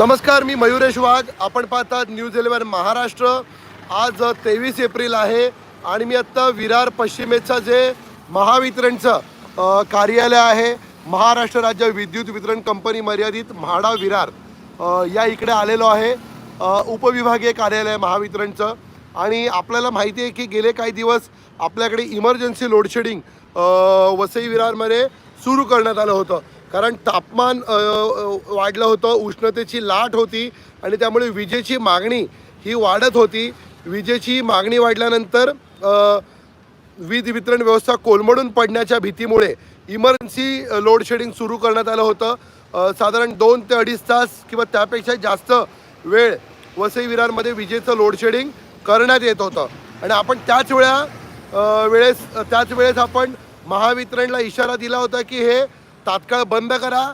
नमस्कार मी मयुरेश वाघ. आपण पाहतात न्यूज इलेव्हन महाराष्ट्र. आज तेवीस एप्रिल आहे आणि मी आत्ता विरार पश्चिमेचं जे महावितरणचं कार्यालय आहे महाराष्ट्र राज्य विद्युत वितरण कंपनी मर्यादित म्हाडा विरार या इकडे आलेलो आहे. उपविभागीय कार्यालय महावितरणचं. आणि आपल्याला माहिती आहे की गेले काही दिवस आपल्याकडे इमर्जन्सी लोडशेडिंग वसई विरारमध्ये सुरू करण्यात आलं होतं. कारण तापमान वाढलं होतं उष्णतेची लाट होती आणि त्यामुळे विजेची मागणी ही वाढत होती. विजेची मागणी वाढल्यानंतर वीज वितरण व्यवस्था कोलमडून पडण्याच्या भीतीमुळे इमर्जन्सी लोड शेडिंग सुरू करण्यात आलं होतं. साधारण दोन ते अडीच तास किंवा त्यापेक्षा जास्त वेळ वसई विरारमध्ये विजेचं लोड शेडिंग करण्यात येत होतं. आणि आपण त्याच वेळा वेळेस त्याच वेळेस आपण महावितरणला इशारा दिला होता की हे तात्काळ बंद करा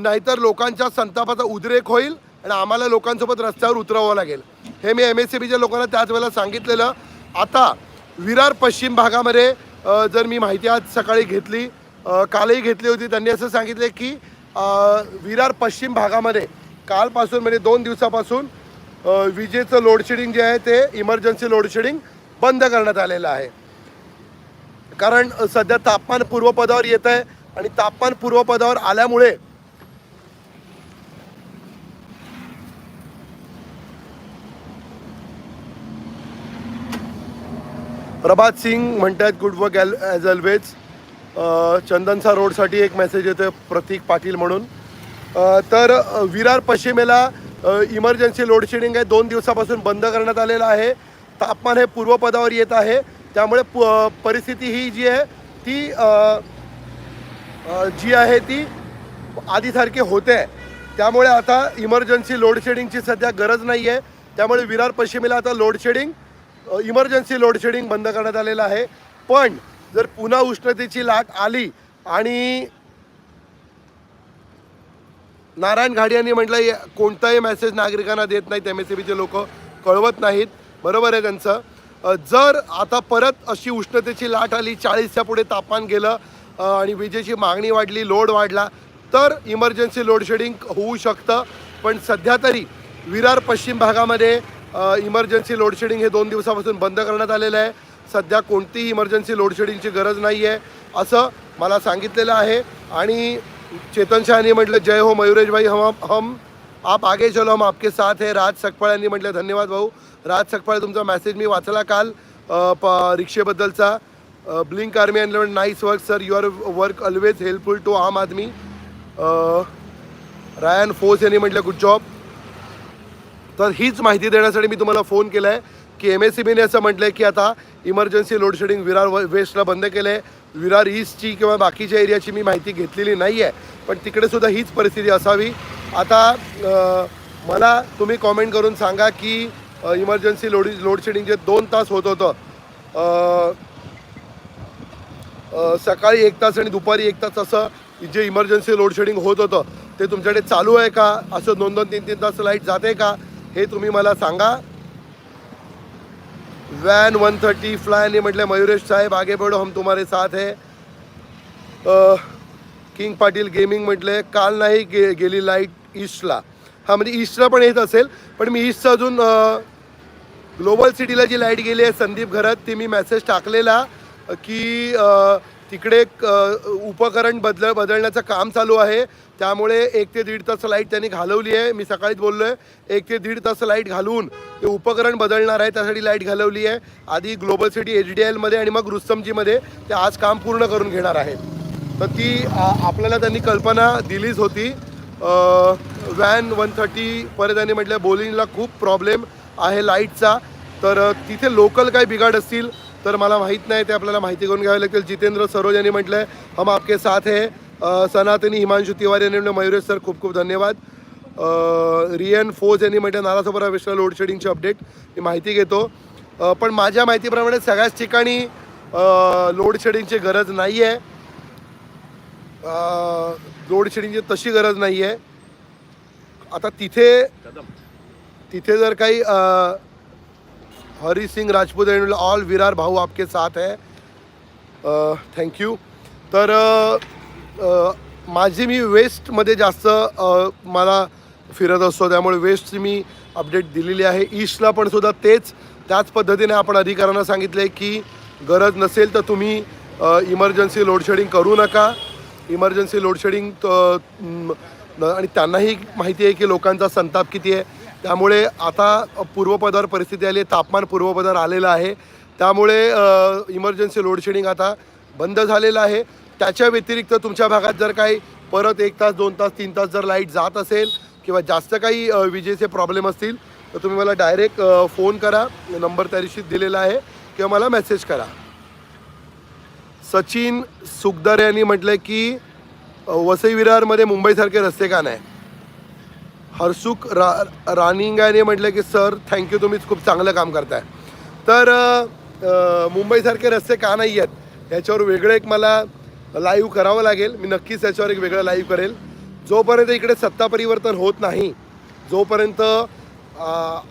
नाहीतर लोकांच्या संतापाचा उद्रेक होईल आणि आम्हाला लोकांसोबत रस्त्यावर उतरावं लागेल. हे मी एम एस सी बीच्या लोकांना त्याच वेळेला सांगितलेलं. आता विरार पश्चिम भागामध्ये जर मी माहिती आज सकाळी घेतली कालही घेतली होती त्यांनी असं सांगितले की विरार पश्चिम भागामध्ये कालपासून म्हणजे दोन दिवसापासून विजेचं लोडशेडिंग जे आहे ते इमर्जन्सी लोडशेडिंग बंद करण्यात आलेलं आहे. कारण सध्या तापमान पूर्वपदावर येत आहे आणि तापमान पूर्वपदावर आल्यामुळे प्रभात सिंग म्हणतात गुड वर्क ॲज ऑलवेज चंदनसा रोडसाठी एक मेसेज येतो प्रतीक पाटील म्हणून. तर विरार पश्चिमेला इमर्जन्सी लोडशेडिंग आहे दोन दिवसापासून बंद करण्यात आलेलं आहे. तापमान हे पूर्वपदावर येत आहे. त्यामुळे प- परिस्थिती ही जी आहे ती जी आहे ती आधीसारखी होते. आहे त्यामुळे आता इमर्जन्सी लोडशेडिंगची सध्या गरज नाही आहे त्यामुळे विरार पश्चिमेला आता लोडशेडिंग इमर्जन्सी लोडशेडिंग बंद करण्यात आलेलं आहे. पण जर पुन्हा उष्णतेची लाट आली आणि नारायण घाडी यांनी म्हटलं "या- कोणताही मेसेज नागरिकांना देत नाहीत एम एस सी बीचे लोक कळवत नाहीत. बरोबर आहे त्यांचं. जर आता परत अशी उष्णतेची लाट आली चाळीसच्या पुढे तापमान गेलं आणि विजेची मागणी वाढली लोड वाढला तर इमर्जन्सी लोडशेडिंग होऊ शकतं. पण सध्या तरी विरार पश्चिम भागामध्ये इमर्जन्सी लोडशेडिंग हे दोन दिवसापासून बंद करण्यात आलेलं आहे. सध्या कोणतीही इमर्जन्सी लोडशेडिंगची गरज नाही आहे असं मला सांगितलेलं आहे. आणि चेतन शहानी म्हटलं जय हो मयुरेश भाई हम हम आप आगे चलो हम आपके साथ हे. राज सकपाळ यांनी म्हटलं धन्यवाद भाऊ. राज सकपाळ तुमचा मेसेज मी वाचला काल प रिक्षेबद्दलचा. ब्लिंक आर्मी यांनी nice work sir your work always helpful to आम आदमी. रायन फोर्स यांनी म्हटलं गुड जॉब तर हीच माहिती देण्यासाठी मी तुम्हाला फोन केला आहे की एम एस सी बीने असं म्हटलं आहे की आता इमर्जन्सी लोडशेडिंग विरार व- वेस्टला बंद केलं आहे विरार ईस्टची किंवा बाकीच्या एरियाची मी माहिती घेतलेली नाही आहे पण तिकडेसुद्धा हीच परिस्थिती असावी. आता मला तुम्ही कॉमेंट करून सांगा की इमर्जन्सी लोड लोडशेडिंग जे दोन तास होत होतं सकाळी एक तास आणि दुपारी एक तास असं जे इमर्जन्सी लोडशेडिंग होत होतं ते तुमच्याकडे चालू आहे का? असं दोन दोन तीन तीन तास लाइट जाते का? हे तुम्ही मला सांगा. वॅन वन थर्टी फ्लायने म्हटलं मयुरेश साहेब आगे बढो हम तुम्हारे साथ है. किंग पाटील गेमिंग म्हटले काल नाही गे गेली लाइट ईस्टला हा म्हणजे ईस्टला पण येत असेल पण मी ईस्टचं अजून ग्लोबल सिटीला जी लाइट गेली आहे संदीप घरात ती मी मेसेज टाकलेला. की तिकडे उपकरण बदल बदलण्याचं काम चालू आहे. त्यामुळे एक ते दीड तास लाइट त्यांनी घालवली आहे. मी सकाळीच बोललो आहे एक ते दीड तास लाइट घालून ते उपकरण बदलणार आहे त्यासाठी लाइट घालवली आहे. आधी ग्लोबल सिटी एच डी एलमध्ये आणि मग रुस्तमजीमध्ये ते आज काम पूर्ण करून घेणार आहेत. तर ती आपल्याला त्यांनी कल्पना दिलीच होती. वॅन वन थर्टी परत त्यांनी म्हटलं बोलिंगला खूप प्रॉब्लेम आहे लाईटचा. तर तिथे लोकल काय बिघाड असतील तर मला माहीत नाही ते आपल्याला माहिती करून घ्यावी लागतील. जितेंद्र सरोज यांनी म्हटलं आहे हम आपके साथ है. सनातनी हिमांशु तिवारी यांनी म्हटलं मयुरेश सर खूप खूप धन्यवाद. रियन फोज यांनी म्हटलं नालासोबरा वेस्टला लोड शेडिंगची अपडेट मी माहिती घेतो. पण माझ्या माहितीप्रमाणे सगळ्याच ठिकाणी लोड शेडिंगची गरज नाही आहे लोड शेडिंगची तशी गरज नाही आहे आता तिथे तिथे जर काही हरी सिंग राजपूत यांनी ऑल विरार भाऊ आपके साथ है। थँक्यू तर माझी मी वेस्टमध्ये जास्त मला फिरत असतो. त्यामुळे वेस्टची मी अपडेट दिलेली आहे. ईस्टला पण सुद्धा तेच त्याच पद्धतीने आपण अधिकाऱ्यांना सांगितलं आहे की गरज नसेल तर तुम्ही इमर्जन्सी लोडशेडिंग करू नका. इमर्जन्सी लोडशेडिंग आणि त्यांनाही माहिती आहे की लोकांचा संताप किती आहे. त्यामुळे आता पूर्वपदावर परिस्थिती आली तापमान पूर्वपदावर आलेलं आहे. त्यामुळे इमर्जन्सी लोडशेडिंग आता बंद झालेलं आहे. त्याच्या व्यतिरिक्त तुमच्या भागात जर काही परत एक तास दोन तास तीन तास जर लाइट जात असेल किंवा जास्त काही विजेचे प्रॉब्लेम असतील तर तुम्ही मला डायरेक्ट फोन करा. नंबर त्या दिवशी दिलेला आहे किंवा मला मेसेज करा. सचिन सुखदार यांनी म्हटलं की वसई विरारमध्ये मुंबईसारखे रस्ते का नाही? हर्सुख रा रानिंगाने म्हटलं की सर थँक्यू तुम्ही खूप चांगलं काम करताय. तर मुंबईसारखे रस्ते का नाही आहेत याच्यावर वेगळं एक मला लाईव्ह करावं लागेल. मी नक्कीच याच्यावर एक वेगळं लाईव्ह करेल. जोपर्यंत इकडे सत्ता परिवर्तन होत नाही जोपर्यंत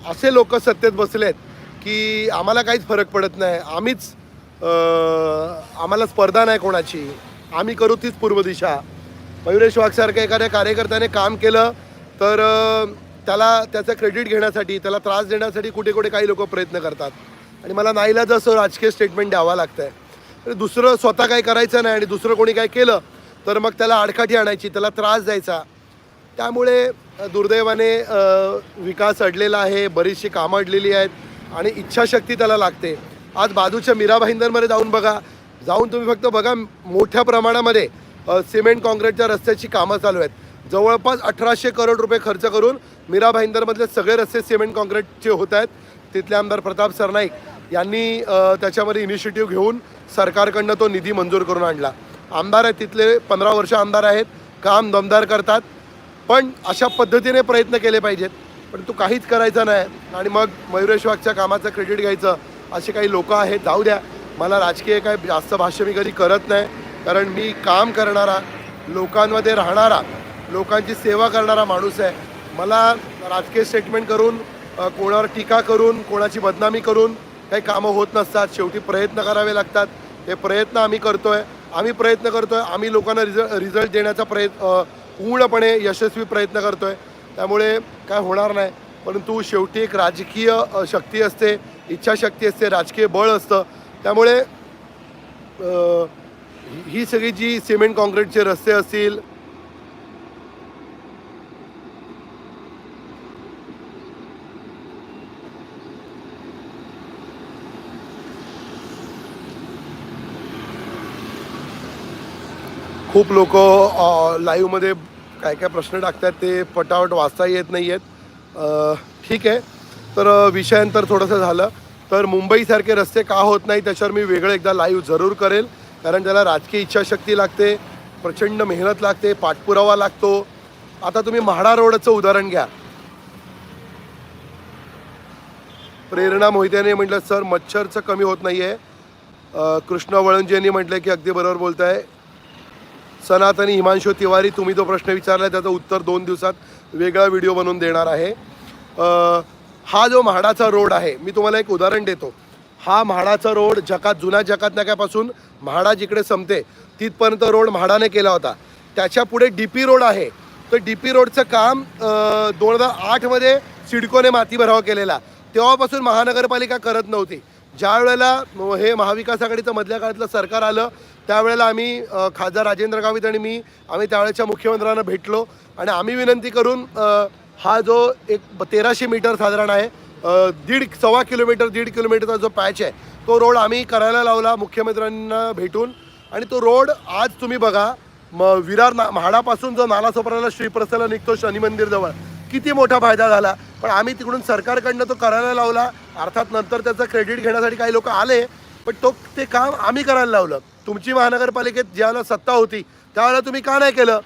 असे लोक सत्तेत बसलेत की आम्हाला काहीच फरक पडत नाही आम्हीच आम्हाला स्पर्धा नाही कोणाची आम्ही करू तीच पूर्व दिशा. मयुरेश वाघसारख्या एखाद्या कार्यकर्त्याने काम केलं तर त्याला त्याचं क्रेडिट घेण्यासाठी त्याला त्रास देण्यासाठी कुठे कुठे काही लोक प्रयत्न करतात. आणि मला नाईलाज असं राजकीय स्टेटमेंट द्यावं लागतं आहे दुसरं स्वतः काही करायचं नाही आणि दुसरं कोणी काय केलं तर मग त्याला आडकाठी आणायची त्याला त्रास द्यायचा. त्यामुळे दुर्दैवाने विकास अडलेला आहे बरीचशी कामं अडलेली आहेत आणि इच्छाशक्ती त्याला लागते. आज बाजूच्या मीरा भाईंदरमध्ये जाऊन बघा. जाऊन तुम्ही फक्त बघा मोठ्या प्रमाणामध्ये सिमेंट काँक्रीटच्या रस्त्याची कामं चालू आहेत. जवळपास अठराशे करोड रुपये खर्च करून मीरा भाईंदरमधले सगळे रस्ते सिमेंट काँक्रीटचे होत आहेत. तिथले आमदार प्रताप सरनाईक यांनी त्याच्यामध्ये इनिशिएटिव्ह घेऊन सरकारकडनं तो निधी मंजूर करून आणला. आमदार आहेत तिथले पंधरा वर्ष आमदार आहेत काम दमदार करतात पण अशा पद्धतीने प्रयत्न केले पाहिजेत. पण तू काहीच करायचं नाही आणि मग मयुरेश वाघच्या कामाचं क्रेडिट घ्यायचं असे काही लोक आहेत जाऊ द्या. मला राजकीय काय जास्त भाष्य मी कधी करत नाही कारण मी काम करणारा लोकांमध्ये राहणारा लोकांची सेवा करणारा माणूस आहे. मला राजकीय स्टेटमेंट करून कोणावर टीका करून कोणाची बदनामी करून काही कामं होत नसतात. शेवटी प्रयत्न करावे लागतात. हे प्रयत्न आम्ही करतोय. आम्ही प्रयत्न करतोय. आम्ही लोकांना रिझ रिझल्ट देण्याचा प्रयत्न पूर्णपणे यशस्वी प्रयत्न करतोय. त्यामुळे काय होणार नाही. परंतु शेवटी एक राजकीय शक्ती असते इच्छाशक्ती असते राजकीय बळ असतं. त्यामुळे ही सगळी जी सिमेंट काँक्रीटचे रस्ते असतील खूप लोक लाईव्हमध्ये काय काय प्रश्न टाकतात ते पटावट वाचता येत नाही आहेत ठीक आहे. तर विषयांतर थोडंसं झालं. तर मुंबईसारखे रस्ते का होत नाही त्याच्यावर मी वेगळं एकदा लाईव्ह जरूर करेल. कारण त्याला राजकीय इच्छाशक्ती लागते प्रचंड मेहनत लागते पाठपुरावा लागतो. आता तुम्ही म्हाडा रोडचं उदाहरण घ्या. प्रेरणा मोहित्याने म्हटलं सर मच्छरचं कमी होत नाही आहे कृष्ण वळंजी यांनी म्हटलं की अगदी बरोबर बोलत आहे सनातनी हिमांशू तिवारी तुम्ही जो प्रश्न विचारला त्याचं उत्तर दोन दिवसात वेगळा व्हिडिओ बनवून देणार आहे. हा जो म्हाडाचा रोड आहे मी तुम्हाला एक उदाहरण देतो. हा म्हाडाचा रोड जकात जुन्या जकात नाक्यापासून म्हाडा जिकडे संपते तिथपर्यंत रोड म्हाडाने केला होता. त्याच्या पुढे डी पी रोड आहे. तर डी पी रोडचं काम दोन हजार आठमध्ये सिडकोने मातीभराव केलेला. तेव्हापासून महानगरपालिका करत नव्हती. ज्या वेळेला हे महाविकास आघाडीचं मधल्या काळातलं सरकार आलं त्यावेळेला आम्ही खासदार राजेंद्र गावित आणि मी आम्ही त्यावेळेच्या मुख्यमंत्र्यांना भेटलो आणि आम्ही विनंती करून हा जो एक तेराशे मीटर साधारण आहे दीड सव्वा किलोमीटर दीड किलोमीटरचा जो पॅच आहे तो रोड आम्ही करायला लावला मुख्यमंत्र्यांना भेटून. आणि तो रोड आज तुम्ही बघा म विरार ना म्हाडापासून जो नाला सोपराला श्रीप्रस्थाला निघतो शनी मंदिरजवळ किती मोठा फायदा झाला. पण आम्ही तिकडून सरकारकडनं तो करायला लावला अर्थात नंतर त्याचं क्रेडिट घेण्यासाठी काही लोक आले पण तो ते काम आम्ही करायला लावलं. तुमची महानगरपालिकेत ज्यावेळेला सत्ता होती त्यावेळेला तुम्ही का नाही केलं?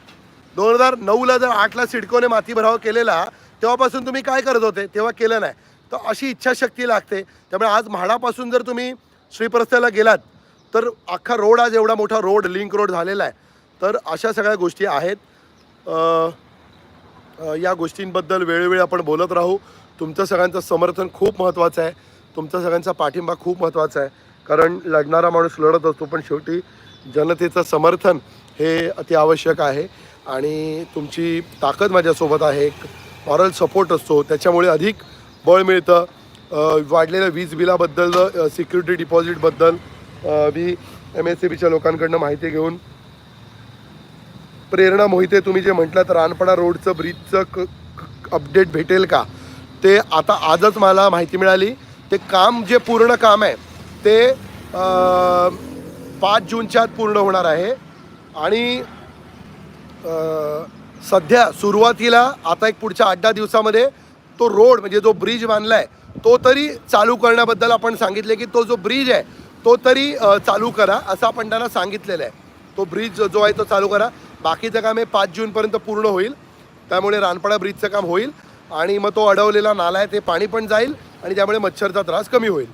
दोन हजार नऊला जर आठला सिडकोने माती भराव केलेला तेव्हापासून तुम्ही काय करत होते? तेव्हा केलं नाही. तर अशी इच्छाशक्ती लागते. त्यामुळे आज म्हाडापासून जर तुम्ही श्रीप्रस्थाला गेलात तर अख्खा रोड आज एवढा मोठा रोड लिंक रोड झालेला आहे. तर अशा सगळ्या गोष्टी आहेत. या गोष्टींबद्दल वेळोवेळी आपण बोलत राहू. तुमचं सगळ्यांचं समर्थन खूप महत्त्वाचं आहे. तुमचा सगळ्यांचा पाठिंबा खूप महत्त्वाचा आहे. कारण लढणारा माणूस लढत असतो पण शेवटी जनतेचं समर्थन हे अति आवश्यक आहे. आणि तुमची ताकद माझ्यासोबत आहे. एक मॉरल सपोर्ट असतो. त्याच्यामुळे अधिक बळ मिळतं. वाढलेल्या वीज बिलाबद्दल सिक्युरिटी डिपॉझिटबद्दल मी एम एस सी बीच्या लोकांकडनं माहिती घेऊन प्रेरणा मोहिते तुम्ही जे म्हटलं तर रानपणा रोडचं ब्रिजचं क- अपडेट भेटेल का? ते आता आजच मला माहिती मिळाली. ते काम जे पूर्ण काम आहे ते पाच जूनच्या आत पूर्ण होणार आहे. आणि सध्या सुरुवातीला आता एक पुढच्या आठ दहा दिवसामध्ये तो रोड म्हणजे जो ब्रिज बांधला आहे तो तरी चालू करण्याबद्दल आपण सांगितले की तो जो ब्रिज आहे तो तरी चालू करा असं आपण त्यांना सांगितलेलं आहे. तो ब्रिज जो आहे तो चालू करा. बाकीचं काम हे पाच जूनपर्यंत पूर्ण होईल. त्यामुळे रानपाडा ब्रिजचं काम होईल. आणि मग तो अडवलेला नाला आहे ते पाणी पण जाईल आणि त्यामुळे मच्छरचा त्रास कमी होईल.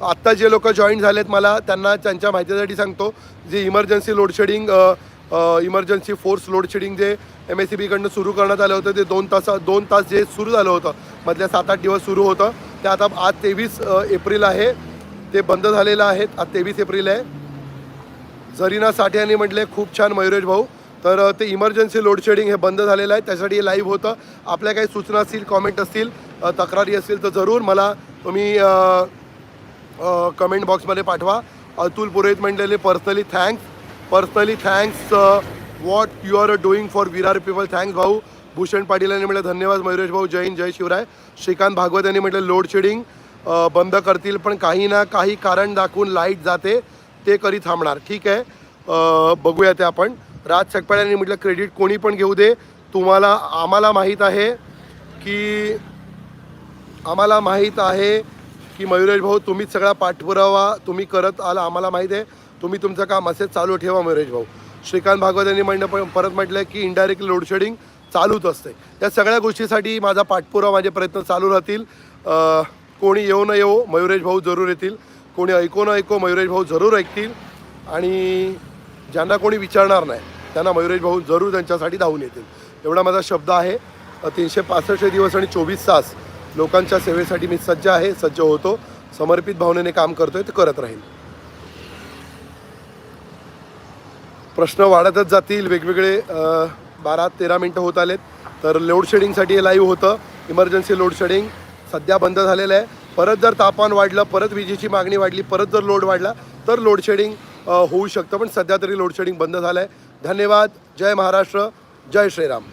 आत्ता जे लोक जॉईन झालेत मला त्यांना त्यांच्या माहितीसाठी सांगतो जे emergency load shedding emergency force load shedding जे एम एस सी बीकडनं सुरू करण्यात आलं होतं ते दोन तास दोन तास जे सुरू झालं होतं मधल्या सात आठ दिवस सुरू होतं ते आता आज तेवीस एप्रिल आहे ते बंद झालेलं आहे आज तेवीस एप्रिल आहे. झरीना साठे यांनी म्हटले खूप छान मयुरेश भाऊ तर ते इमर्जन्सी लोडशेडिंग हे बंद झालेलं आहे. त्यासाठी हे लाईव्ह होतं. आपल्या काही सूचना असतील कॉमेंट असतील तक्रारी असतील तर जरूर मला तुम्ही कमेंट बॉक्समध्ये पाठवा. Atul Purohit म्हणलेले personally thanks personally thanks what you are doing for Virar people thanks भाऊ. भूषण पाटील यांनी म्हटलं धन्यवाद मयुरेश भाऊ. जय हिंद जय शिवराय. श्रीकांत भागवत यांनी म्हटलं लोड शेडिंग बंद करतील पण काही ना काही कारण दाखवून लाइट जाते. ते कधी थांबणार. ठीक आहे. बघूया ते आपण. राज सकपाळ यांनी म्हटलं क्रेडिट कोणी पण घेऊ दे. तुम्हाला आम्हाला माहीत आहे की आम्हाला माहीत आहे की मयुरेश भाऊ तुम्हीच सगळा पाठपुरावा तुम्ही करत आला आम्हाला माहीत आहे. तुम्ही तुमचं काम असेच चालू ठेवा मयुरेश भाऊ. श्रीकांत भागवत यांनी म्हणणं पण परत म्हटलं की इनडायरेक्टली लोडशेडिंग चालूच असते. त्या सगळ्या गोष्टीसाठी माझा पाठपुरावा माझे प्रयत्न चालू राहतील. कोणी येऊ न येऊ मयुरेश भाऊ जरूर येतील. कोणी ऐको न ऐको मयुरेश भाऊ जरूर ऐकतील. आणि ज्यांना कोणी विचारणार नाही त्यांना मयुरेश भाऊ जरूर त्यांच्यासाठी धावून येतील. एवढा माझा शब्द आहे. तीनशे पासष्ट दिवस आणि चोवीस तास लोकांच्या सेवेसाठी मी सज्ज आहे सज्ज होतो. समर्पित भावनेने काम करतोय ते करत राहील. प्रश्न वाढतच जातील. वेगवेगळे बारा तेरा मिनटं होत आलेत. तर लोडशेडिंगसाठी हे लाईव्ह होतं. इमर्जन्सी लोडशेडिंग सध्या बंद झालेलं आहे. परत जर तापमान वाढलं परत विजेची मागणी वाढली परत जर लोड वाढला तर लोडशेडिंग होऊ शकतं. पण सध्या तरी लोडशेडिंग बंद झालं आहे धन्यवाद. जय महाराष्ट्र. जय श्रीराम.